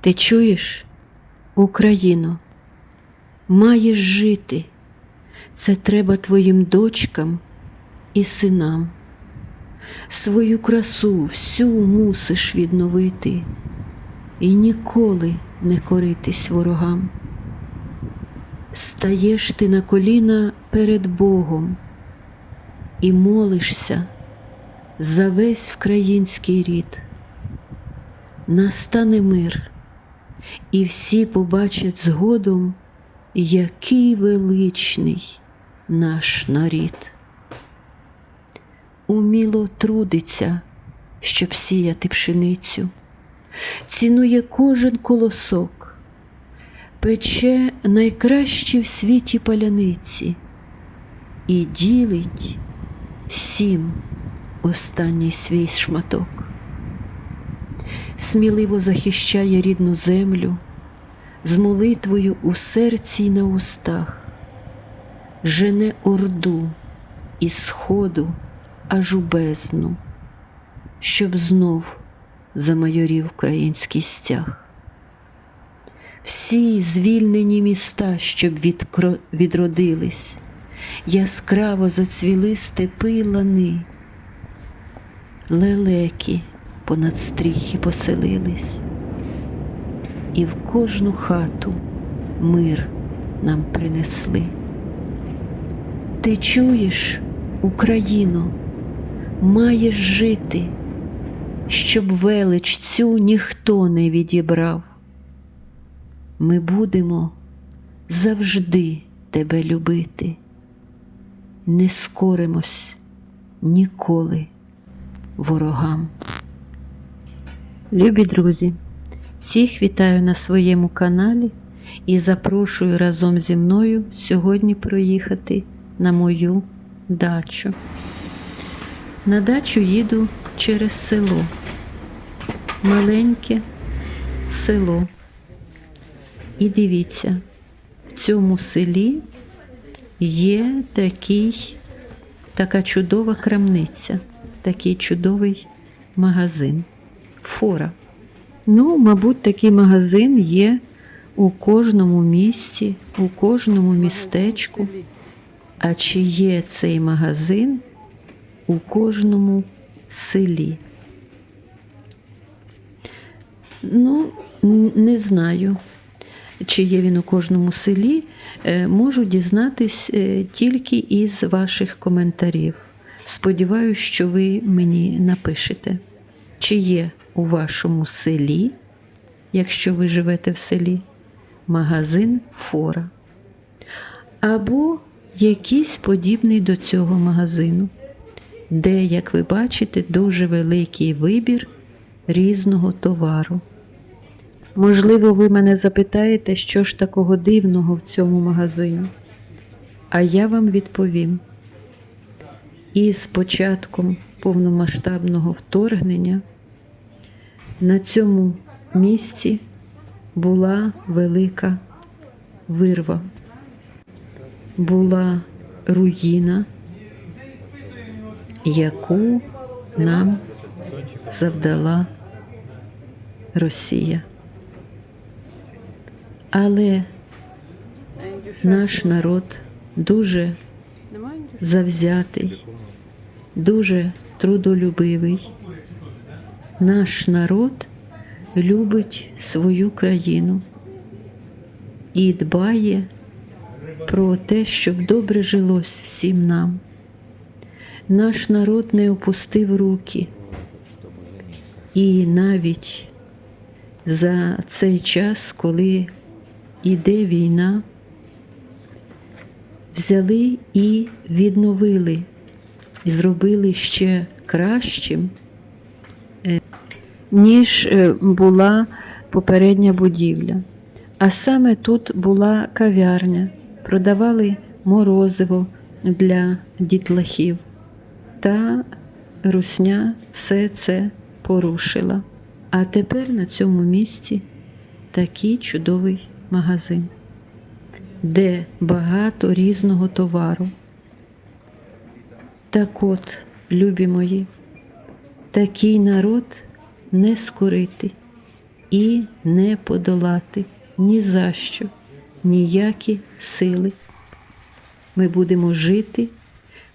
Ти чуєш, Україно, маєш жити. Це треба твоїм дочкам і синам. Свою красу всю мусиш відновити і ніколи не коритись ворогам. Стаєш ти на коліна перед Богом і молишся за весь вкраїнський рід. Настане мир, і всі побачать згодом, який величний наш нарід. Уміло трудиться, щоб сіяти пшеницю, цінує кожен колосок, пече найкращі в світі паляниці і ділить всім останній свій шматок. Сміливо захищає рідну землю з молитвою у серці й на устах, жене орду із сходу аж у бездну, щоб знов замайорів український стяг. Всі звільнені міста, щоб відкро... відродились, яскраво зацвіли степи лани, лелеки понад стріхи поселились, і в кожну хату мир нам принесли. Ти чуєш, Україно, маєш жити, щоб велич цю ніхто не відібрав. Ми будемо завжди тебе любити, не скоримось ніколи ворогам. Любі друзі, всіх вітаю на своєму каналі і запрошую разом зі мною сьогодні проїхати на мою дачу. На дачу їду через село, маленьке село. І дивіться, в цьому селі є такий, така чудова крамниця, такий чудовий магазин. Фора. Ну, мабуть, такий магазин є у кожному місті, у кожному містечку. А чи є цей магазин у кожному селі? Ну, не знаю, чи є він у кожному селі. Е, Можу дізнатись е, тільки із ваших коментарів. Сподіваюсь, що ви мені напишете, чи є у вашому селі, якщо ви живете в селі, магазин Фора. Або якийсь подібний до цього магазину, де, як ви бачите, дуже великий вибір різного товару. Можливо, ви мене запитаєте, що ж такого дивного в цьому магазині. А я вам відповім. І з початком повномасштабного вторгнення на цьому місці була велика вирва, була руїна, яку нам завдала Росія. Але наш народ дуже завзятий, дуже трудолюбивий. Наш народ любить свою країну і дбає про те, щоб добре жилось всім нам. Наш народ не опустив руки, і навіть за цей час, коли іде війна, взяли і відновили, і зробили ще кращим, ніж е, була попередня будівля. А саме тут була кав'ярня, продавали морозиво для дітлахів. Та русня все це порушила. А тепер на цьому місці такий чудовий магазин, де багато різного товару. Так от, любі мої, такий народ не скорити. і не подолати ні за що, ніякі сили. Ми будемо жити,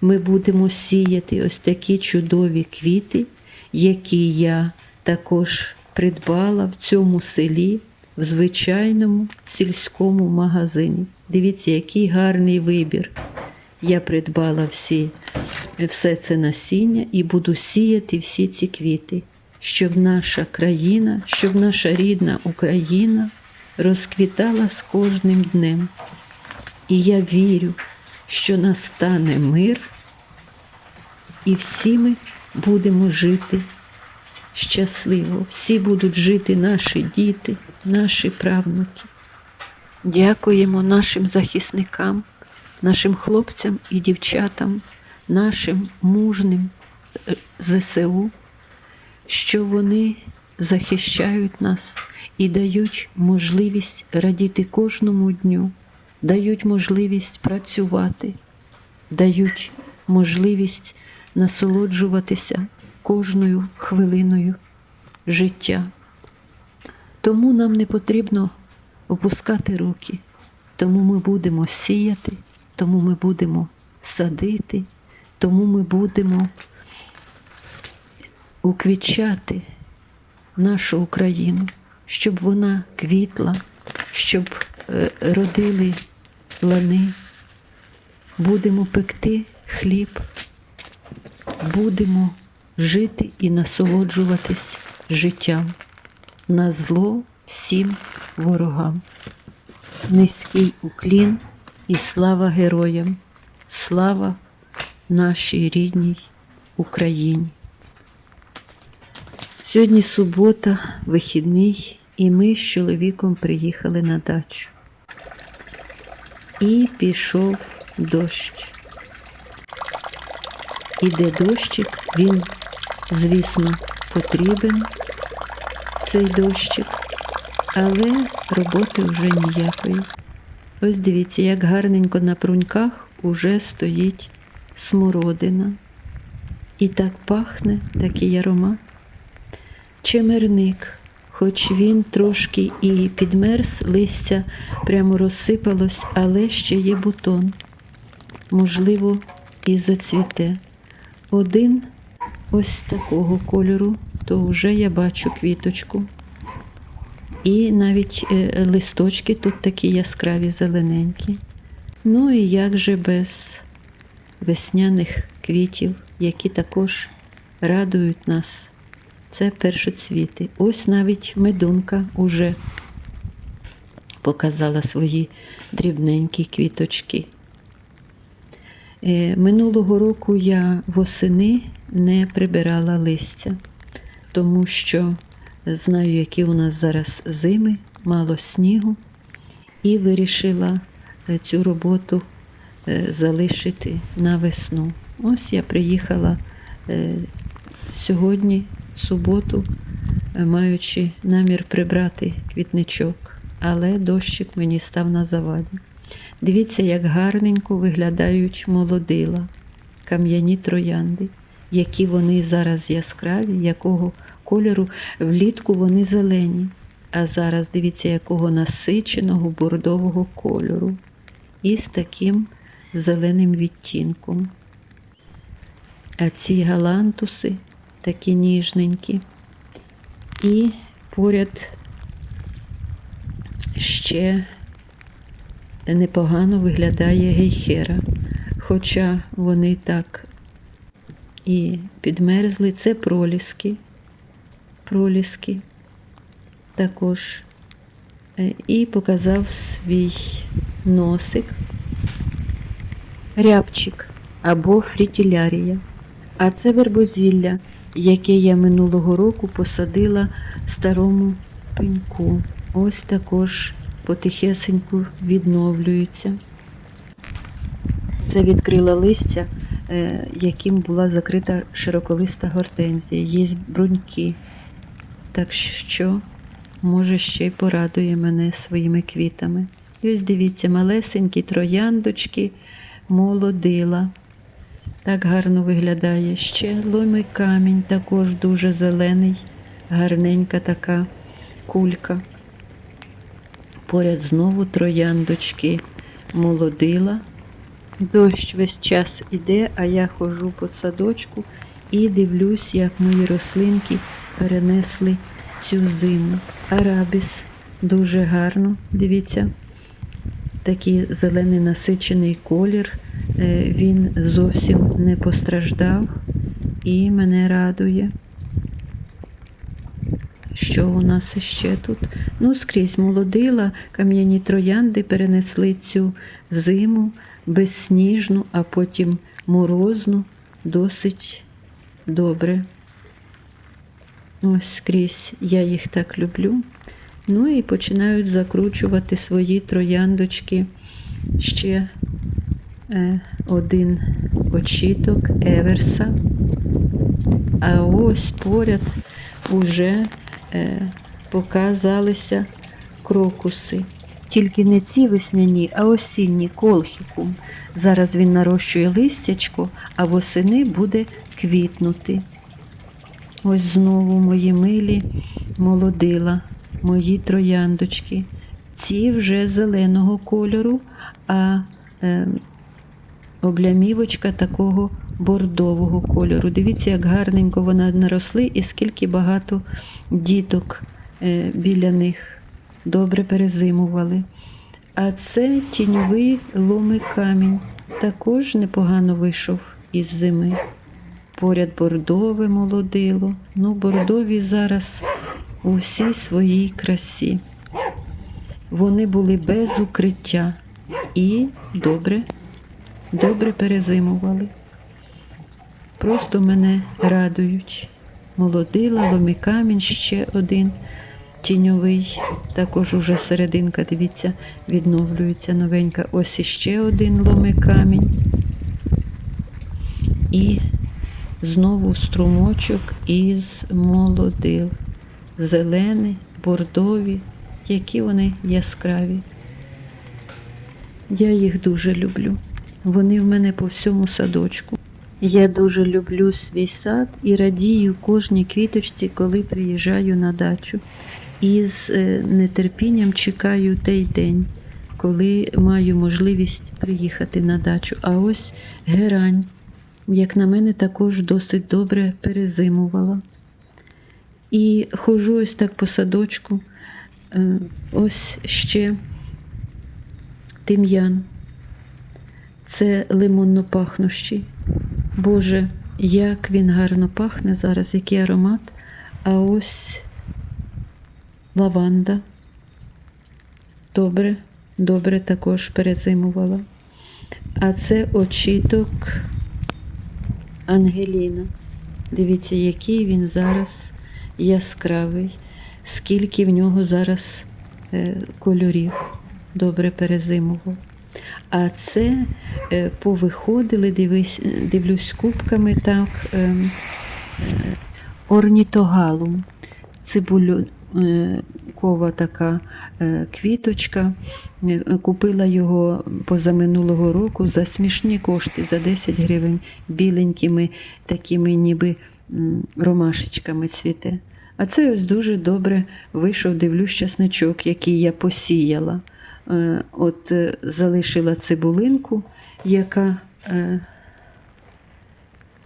ми будемо сіяти ось такі чудові квіти, які я також придбала в цьому селі, в звичайному сільському магазині. Дивіться, який гарний вибір. Я придбала всі, все це насіння і буду сіяти всі ці квіти, щоб наша країна, щоб наша рідна Україна розквітала з кожним днем. І я вірю, що настане мир, і всі ми будемо жити щасливо. Всі будуть жити наші діти, наші правнуки. Дякуємо нашим захисникам, нашим хлопцям і дівчатам, нашим мужним е, ЗСУ, що вони захищають нас і дають можливість радіти кожному дню, дають можливість працювати, дають можливість насолоджуватися кожною хвилиною життя. Тому нам не потрібно опускати руки, тому ми будемо сіяти, тому ми будемо садити, тому ми будемо уквічати нашу Україну, щоб вона квітла, щоб е, родили лани, будемо пекти хліб, будемо жити і насолоджуватись життям на зло всім ворогам. Низький уклін і слава героям, слава нашій рідній Україні. Сьогодні субота, вихідний, і ми з чоловіком приїхали на дачу. І пішов дощ. Іде дощик, він, звісно, потрібен, цей дощик, але роботи вже ніякої. Ось дивіться, як гарненько на пруньках уже стоїть смородина. І так пахне такий аромат. Чемерник, хоч він трошки і підмерз, листя прямо розсипалось, але ще є бутон. Можливо, і зацвіте. Один ось такого кольору, то вже я бачу квіточку. І навіть е, листочки тут такі яскраві зелененькі. Ну і як же без весняних квітів, які також радують нас. Це першоцвіти. Ось навіть медунка уже показала свої дрібненькі квіточки. Е, Минулого року я восени не прибирала листя, тому що знаю, які у нас зараз зими, мало снігу, і вирішила е, цю роботу е, залишити на весну. Ось я приїхала сьогодні, суботу, е, маючи намір прибрати квітничок, але дощик мені став на заваді. Дивіться, як гарненько виглядають молодила, кам'яні троянди, які вони зараз яскраві, якого кольору влітку вони зелені. А зараз дивіться, якого насиченого бордового кольору. І з таким зеленим відтінком. А ці галантуси такі ніжненькі. І поряд ще непогано виглядає гейхера. Хоча вони так і підмерзли, це проліски. Проліски також. Е, І показав свій носик, рябчик або фрітілярія. А це вербозілля, яке я минулого року посадила старому пеньку. Ось також потихесеньку відновлюється. Це відкрила листя, е, яким була закрита широколиста гортензія. Є бруньки. Так що, може, ще й порадує мене своїми квітами. І ось дивіться, малесенькі трояндочки молодила. Так гарно виглядає. Ще ломий камінь, також дуже зелений, гарненька така кулька. Поряд знову трояндочки молодила. Дощ весь час іде, а я ходжу по садочку і дивлюсь, як мої рослинки перенесли цю зиму. Арабіс дуже гарно, дивіться, такий зелений насичений колір. Е, Він зовсім не постраждав і мене радує. Що у нас іще тут? Ну, скрізь молодила, кам'яні троянди перенесли цю зиму безсніжну, а потім морозну, досить добре. Ось скрізь я їх так люблю. Ну і починають закручувати свої трояндочки. Ще один очіток Еверса. А ось поряд уже е, показалися крокуси. Тільки не ці весняні, а осінні колхікум. Зараз він нарощує листячко, а восени буде квітнути. Ось знову мої милі молодила, мої трояндочки. Ці вже зеленого кольору, а е, облямівочка такого бордового кольору. Дивіться, як гарненько вона наросли і скільки багато діток е, біля них добре перезимували. А це тіньовий ломий камінь. Також непогано вийшов із зими. Поряд бордове молодило. Ну, бордові зараз у всій своїй красі. Вони були без укриття і добре, добре перезимували. Просто мене радують. Молодила, ломикамінь, ще один тіньовий. Також уже серединка, дивіться, відновлюється новенька. Ось іще один ломикамінь. І знову струмочок із молодил. Зелені, бордові, які вони яскраві. Я їх дуже люблю. Вони в мене по всьому садочку. Я дуже люблю свій сад і радію кожній квіточці, коли приїжджаю на дачу. І з е, нетерпінням чекаю той день, коли маю можливість приїхати на дачу. А ось герань, як на мене, також досить добре перезимувала. І ходжу ось так по садочку. Е, Ось ще тим'ян. Це лимонно пахнущий. Боже, як він гарно пахне зараз, який аромат. А ось лаванда. Добре, добре також перезимувала. А це очіток Ангеліна. Дивіться, який він зараз яскравий, скільки в нього зараз е, кольорів добре перезимував. А це е, повиходили, дивись, дивлюсь, кубками так, е, е, орнітогалум, цибулькова така е, квіточка. Е, Купила його позаминулого року за смішні кошти, за 10 гривень, біленькими такими ніби ромашечками цвіте. А це ось дуже добре вийшов, дивлюсь, часничок, який я посіяла. Е, От е, залишила цибулинку, яка е,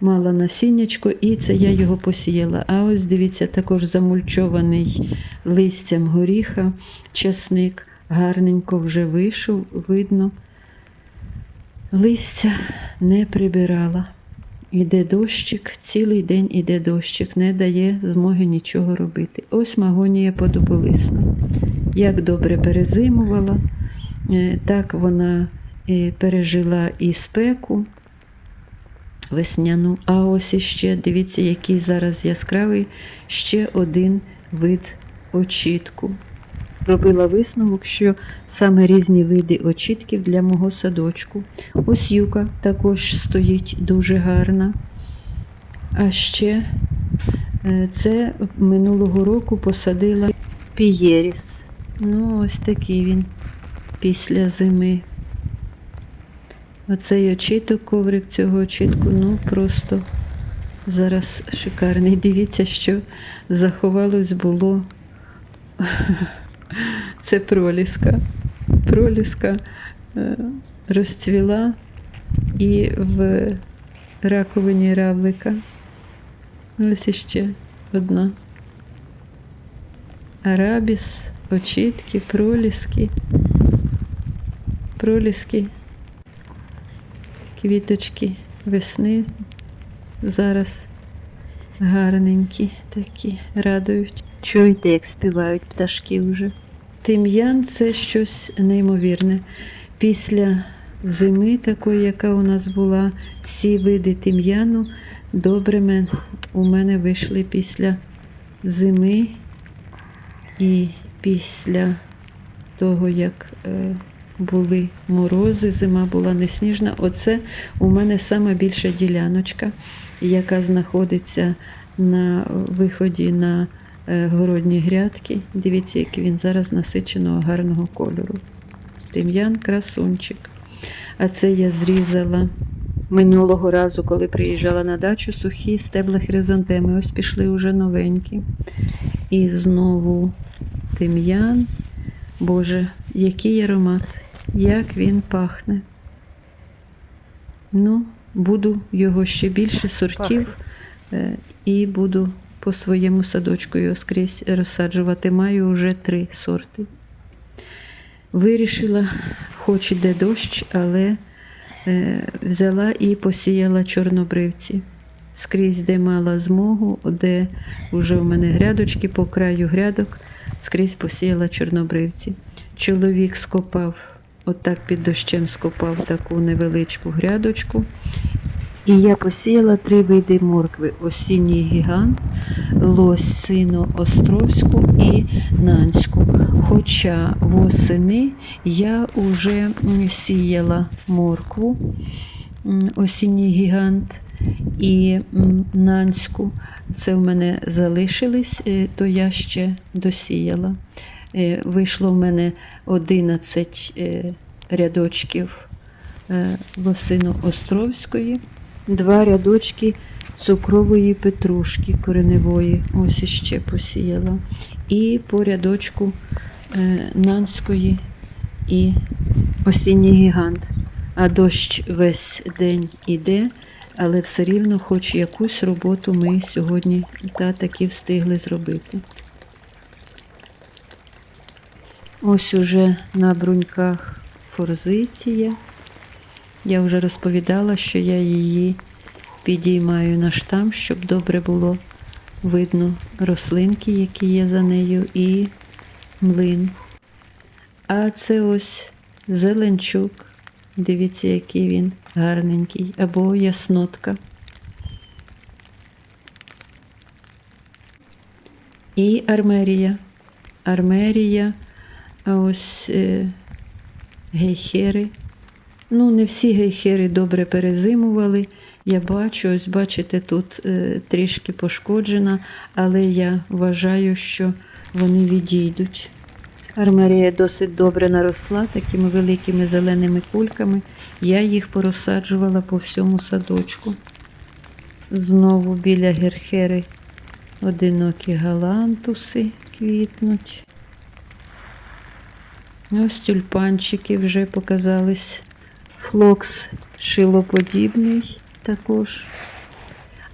мала насіннячко, і це я його посіяла. А ось дивіться, також замульчований листям горіха, часник гарненько вже вийшов, видно. Листя не прибирала. Іде дощик, цілий день іде дощик, не дає змоги нічого робити. Ось магонія подоболисна. Як добре перезимувала, е, так вона е, пережила і спеку весняну. А ось іще, дивіться, який зараз яскравий ще один вид очітку. Робила висновок, що саме різні види очітків для мого садочку. Ось юка також стоїть дуже гарна. А ще е, це минулого року посадила пієріс. Ну, ось такий він після зими. Оцей очіток, коврик цього очітку, ну просто зараз шикарний. Дивіться, що заховалось було це проліска. Проліска е, розцвіла і в раковині равлика. Ось іще одна. Арабіс, очітки, проліски, проліски, квіточки весни. Зараз гарненькі такі, радують. Чуєте, як співають пташки вже. Тим'ян це щось неймовірне. Після зими, такої, яка у нас була, всі види тим'яну добрими у мене вийшли після зими і після того, як е, були морози, зима була не сніжна. Оце у мене сама більша діляночка, яка знаходиться на виході на городні грядки. Дивіться, який він зараз насиченого гарного кольору. Тим'ян красунчик. А це я зрізала минулого разу, коли приїжджала на дачу, сухі стебла хризантеми. Ось пішли уже новенькі. І знову тим'ян. Боже, який аромат, як він пахне. Ну, буду його ще більше сортів е, і буду по своєму садочку його скрізь розсаджувати. Маю вже три сорти. Вирішила, хоч іде дощ, але е, взяла і посіяла чорнобривці. Скрізь, де мала змогу, де вже в мене грядочки по краю грядок, скрізь посіяла чорнобривці. Чоловік скопав, отак під дощем скопав таку невеличку грядочку. І я посіяла три види моркви: осінній гігант, лосину островську і нанську. Хоча восени я вже сіяла моркву, осінній гігант і нанську. Це в мене залишились, е, то я ще досіяла. Е, Вийшло в мене 11 е, рядочків лосину островської, два рядочки цукрової петрушки кореневої, ось іще посіяла. І по рядочку е, нанської і осінній гігант. А дощ весь день іде, але все рівно хоч якусь роботу ми сьогодні та таки встигли зробити. Ось уже на бруньках форзиція. Я вже розповідала, що я її підіймаю на штам, щоб добре було видно рослинки, які є за нею, і млин. А це ось зеленчук. Дивіться, який він гарненький, або яснотка. І армерія. Армерія, а ось е, гейхери. Ну, не всі гейхери добре перезимували. Я бачу, ось бачите, тут е, трішки пошкоджена, але я вважаю, що вони відійдуть. Армерія досить добре наросла такими великими зеленими кульками. Я їх порозсаджувала по всьому садочку. Знову біля герхери одинокі галантуси квітнуть. Ось тюльпанчики вже показались. Флокс шилоподібний також.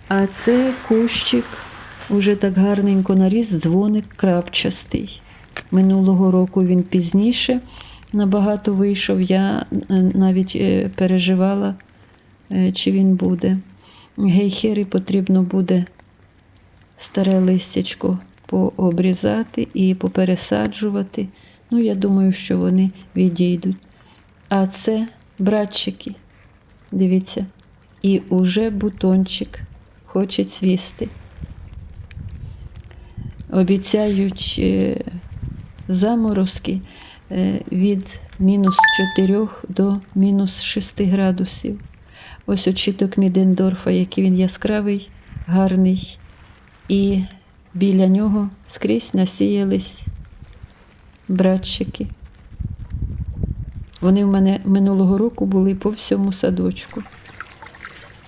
А це кущик уже так гарненько наріс, дзвоник крапчастий. Минулого року він пізніше набагато вийшов. Я е, навіть е, переживала, е, чи він буде. Гейхери потрібно буде старе листячко пообрізати і попересаджувати. Ну, я думаю, що вони відійдуть. А це братчики. Дивіться, і уже бутончик хоче цвісти. Обіцяють е, заморозки е, від мінус 4 до мінус 6 градусів. Ось очіток Мідендорфа, який він яскравий, гарний. І біля нього скрізь насіялись братчики. Вони в мене минулого року були по всьому садочку.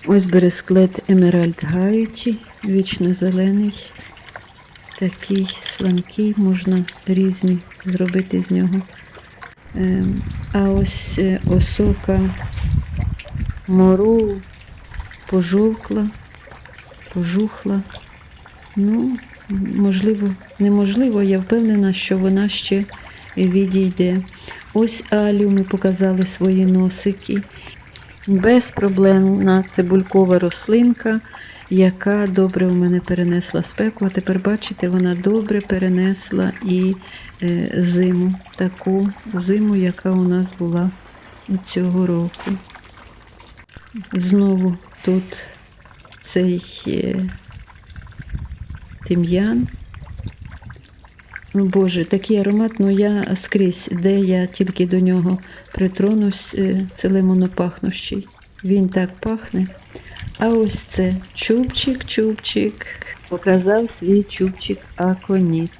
Ось бересклет Емеральд Гайчі, вічно зелений. такий сланкий, можна різні зробити з нього. Ем, А ось е, осока мору пожовкла, пожухла. Ну, можливо, неможливо, я впевнена, що вона ще відійде. Ось Алю ми показали свої носики. Безпроблемна цибулькова рослинка, яка добре у мене перенесла спеку. А тепер, бачите, вона добре перенесла і е, зиму, таку зиму, яка у нас була цього року. Знову тут цей е, тим'ян. Боже, такий аромат, ну я скрізь, де я тільки до нього притронусь, е, це лимонопахнущий. Він так пахне. А ось це чубчик, чубчик. Показав свій чубчик аконіт.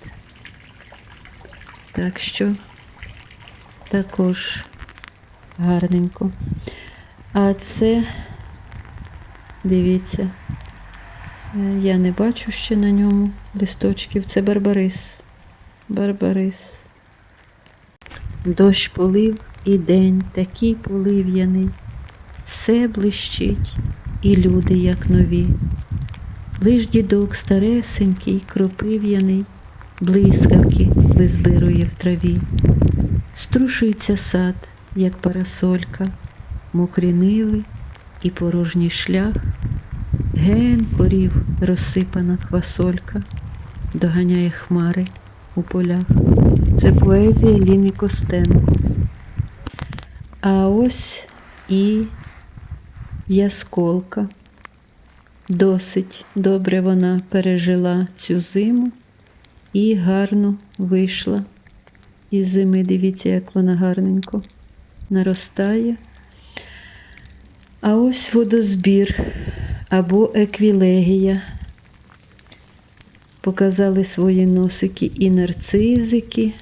Так що також гарненько. А це, дивіться, е, я не бачу ще на ньому листочків. Це барбарис. Барбарис. Дощ полив і день такий полив'яний, все блищить, і люди, як нові. Лиш дідок старесенький, кропив'яний, блискавки визбирує в траві. Струшується сад, як парасолька, мокрі ниви і порожній шлях, ген порів розсипана хвасолька, доганяє хмари у полях. Це поезія Ліни Костенко. А ось і ясколка. Досить добре вона пережила цю зиму і гарно вийшла із зими. Дивіться, як вона гарненько наростає. А ось водозбір або еквілегія. Показали свої носики і нарцизики.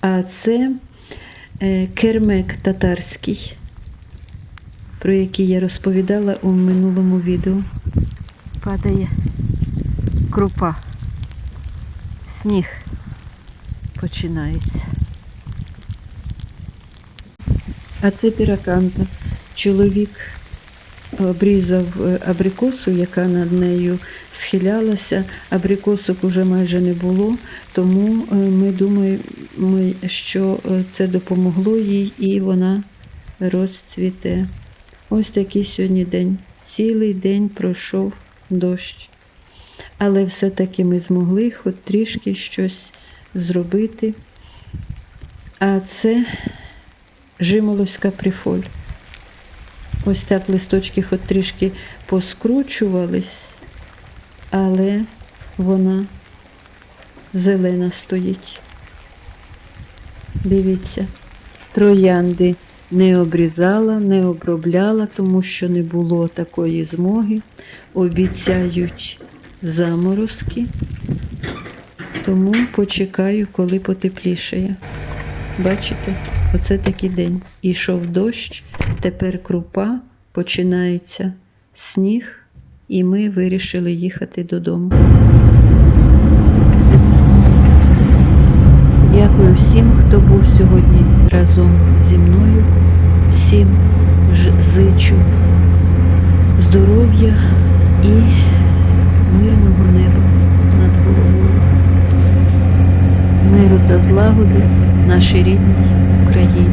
А це е, кермек татарський, про який я розповідала у минулому відео. Падає крупа. Сніг починається. А це піраканта. Чоловік обрізав е, абрикосу, яка над нею схилялася. Абрикосок уже майже не було, тому е, ми думаємо, що е, це допомогло їй і вона розцвіте. Ось такий сьогодні день. Цілий день пройшов дощ. Але все-таки ми змогли хоч трішки щось зробити. А це жимолоська прифоль. Ось так листочки хоч трішки поскручувались, але вона зелена стоїть. Дивіться, троянди не обрізала, не обробляла, тому що не було такої змоги. Обіцяють заморозки, тому почекаю, коли потеплішає. Бачите, оце такий день. Ішов дощ, тепер крупа, починається сніг, і ми вирішили їхати додому. Дякую всім, хто був сьогодні разом зі мною. Всім зичу здоров'я і мирного неба над головою. Миру та злагоди нашій рідній Україні.